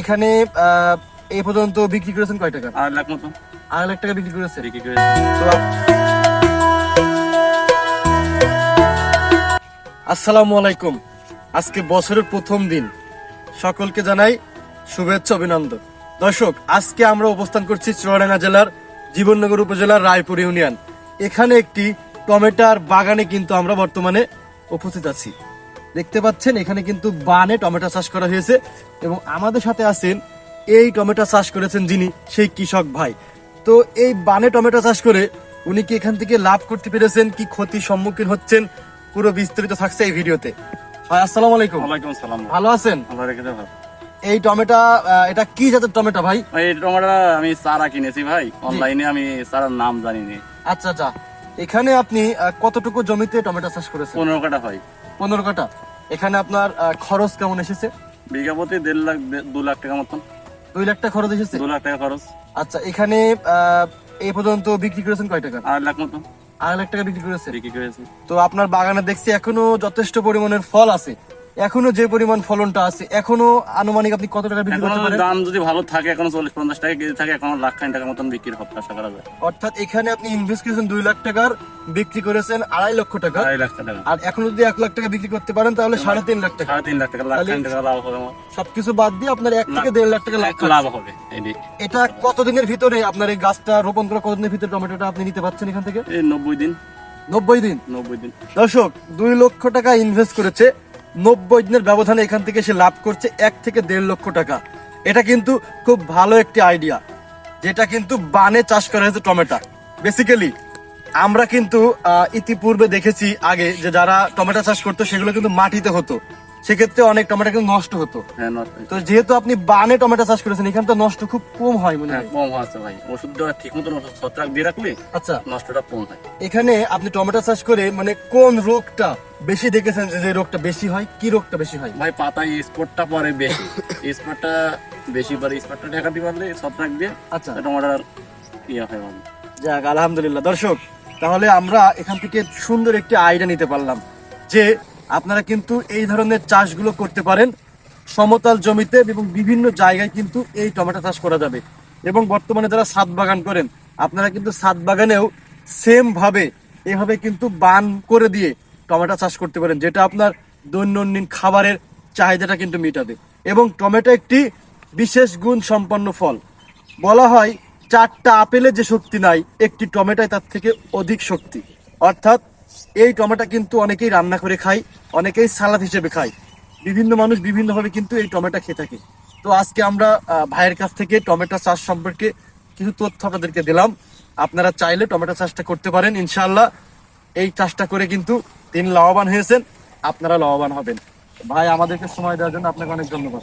এখানে এই পর্যন্ত বিক্রি করেছেন কয় টাকা? আড়াই লাখ মতো। আড়াই লাখ টাকা বিক্রি করেছে? বিক্রি করে আসসালামু আলাইকুম। আজকে বছরের প্রথম দিন। সকলকে জানাই শুভেচ্ছা অভিনন্দন। দর্শক আজকে আমরা অবস্থান করছি চুয়াডাঙ্গা জেলার জীবননগর উপজেলার রায়পুর ইউনিয়ন। এখানে একটি টমেটার বাগানে কিন্তু আমরা বর্তমানে উপস্থিত আছি। দেখতে পাচ্ছেন এখানে কিন্তু বানে টমেটো চাষ করা হয়েছে এবং আমাদের সাথে আছেন এই টমেটো চাষ করেছেন যিনি সেই কৃষক ভাই। তো এই বানে টমেটো চাষ করে উনি কি এখান থেকে লাভ করতে পেরেছেন কি ক্ষতির সম্মুখীন হচ্ছেন পুরো বিস্তারিত থাকছে এই ভিডিওতে। ভাই আসসালামু আলাইকুম। ওয়ালাইকুম আসসালাম ভালো আছেন? আল্লাহ রেখে দেবো এই টমেটো এটা কি জাতের টমেটো ভাই? ভাই এই টমেটো আমি চারা কিনেছি ভাই। অনলাইনে আমি চারার নাম জানি নি আচ্ছা আচ্ছা। এখানে আপনি কতটুকু জমিতে টমেটো চাষ করেছেন? পনেরো কাটা ভাই। পনেরো কাটা এখানে আপনার খরচ কেমন এসেছে? বিঘা প্রতি দেড় লাখ দু লাখ টাকা মতন। দুই লাখ টাকা খরচ এসেছে? দু লাখ টাকা খরচ। আচ্ছা এখানে এই পর্যন্ত বিক্রি করেছেন কয় টাকা? আড়াই লাখ মতন। আড়াই লাখ টাকা বিক্রি করেছে? বিক্রি করেছে। তো আপনার বাগানে দেখছি এখনও যথেষ্ট পরিমাণের ফল আছে। এখনও যে পরিমাণ ফলনটা আছে এখনও আনুমানিক আপনি কত টাকা বিক্রি করতে পারেন? দাম যদি ভালো থাকে এখন চল্লিশ পঞ্চাশ টাকা কেজি থাকে এখন লাখ খান টাকা মতন বিক্রির হবে আশা করা যায়। অর্থাৎ এখানে আপনি ইনভেস্ট করেছেন দুই লাখ টাকার বিক্রি করেছেন আড়াই লক্ষ টাকা। আড়াই লাখ টাকা। আর এখন যদি এক লাখ টাকা বিক্রি করতে পারেন তাহলে সাড়ে তিন লাখ টাকা। সাড়ে তিন লাখ টাকা লাখ খান টাকা লাভ হবে সবকিছু বাদ দিয়ে আপনার এক থেকে দেড় লাখ টাকা লাভ লাভ হবে এটা কতদিনের ভিতরে আপনার এই গাছটা রোপণ করা কতদিনের ভিতরে টমেটোটা আপনি নিতে পারছেন এখান থেকে? এই নব্বই দিন। নব্বই দিন। নব্বই দিন। দর্শক দুই লক্ষ টাকা ইনভেস্ট করেছে। নব্বই দিনের ব্যবধানে এখান থেকে সে লাভ করছে এক থেকে দেড় লক্ষ টাকা। এটা কিন্তু খুব ভালো একটি আইডিয়া যেটা কিন্তু বানে চাষ করা হয়েছে টমেটো। বেসিক্যালি আমরা কিন্তু ইতিপূর্বে দেখেছি আগে যে যারা টমেটো চাষ করতো সেগুলো কিন্তু মাটিতে হতো। সেক্ষেত্রে অনেক টমেটো কিন্তু নষ্ট হতো। হ্যাঁ তো যেহেতু আপনি বানে টমেটো চাষ করেছেন এখানে তো নষ্ট খুব কম হয় মনে হ্যাঁ। হয় কম আছে ভাই। ওষুধটা ঠিক মতন ছত্রাক দিয়ে রাখলে আচ্ছা। নষ্টটা কম হয়। এখানে আপনি টমেটো চাষ করে মানে কোন রোগটা বেশি দেখেছেন যে রোগটা বেশি হয়? কি রোগটা বেশি হয়? ভাই পাতায় স্পটটা পরে বেশি। স্পটটা বেশি পরে স্পটটা ঠেকাতে পারলে ছত্রাক দিয়ে আচ্ছা। টমাটার ইয়ে হয় ভালো যাক আলহামদুলিল্লাহ। দর্শক তাহলে আমরা এখান থেকে সুন্দর একটি আইডিয়া নিতে পারলাম যে আপনারা কিন্তু এই ধরনের চাষগুলো করতে পারেন। সমতল জমিতে এবং বিভিন্ন জায়গায় কিন্তু এই টমেটো চাষ করা যাবে। এবং বর্তমানে যারা ছাদ বাগান করেন আপনারা কিন্তু ছাদ বাগানেও সেম ভাবে এভাবে কিন্তু বান করে দিয়ে টমেটো চাষ করতে পারেন, যেটা আপনার দৈনন্দিন খাবারের চাহিদাটা কিন্তু মেটাবে। এবং টমেটো একটি বিশেষ গুণ সম্পন্ন ফল। বলা হয়, চারটা আপেলে যে শক্তি নাই, একটি টমেটোয় তার থেকে অধিক শক্তি। অর্থাৎ, এই টমেটো কিন্তু অনেকেই রান্না করে খায়, অনেকেই সালাদ হিসেবে খায়। বিভিন্ন মানুষ বিভিন্নভাবে কিন্তু এই টমেটো খেয়ে থাকে। তো আজকে আমরা ভাইয়ের কাছ থেকে টমেটো চাষ সম্পর্কে কিছু তথ্য আপনাদেরকে দিলাম। আপনারা চাইলে টমেটো চাষটা করতে পারেন, ইনশাআল্লাহ। এই চাষটা করে কিন্তু তিনি লাভবান হয়েছেন আপনারা লাভবান হবেন। ভাই আমাদেরকে সময় দেওয়ার জন্য আপনাকে অনেক ধন্যবাদ